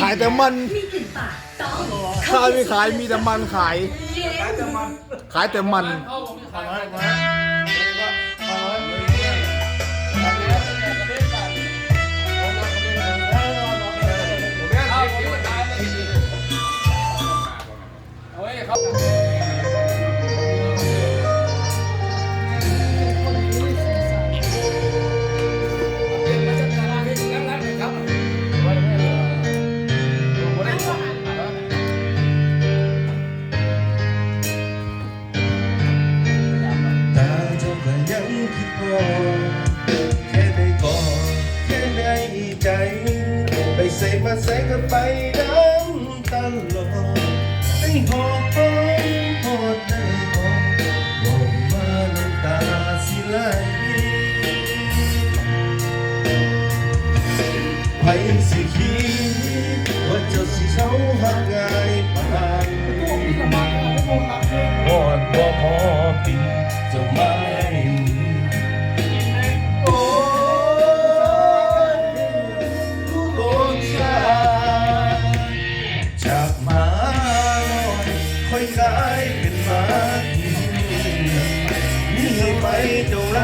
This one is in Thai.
ขายแต่มันมีกลิ่นปากต้องข้าวไม่ขายมีแต่มันขายเย็นขายแต่มัน อแค่ได้กอดแค่ได้ใจ ไปใส่มาใส่ก็ไปน้ำตลอดได้หอมหอดได้หอมบอกมาน้ำตาสิไหลไปสิคิดว่าเจ้าสิเศร้าหักง่ายปานนี้หอดบ่พอปีายเป็นหมาที่นี่ให้ไปเท่าไร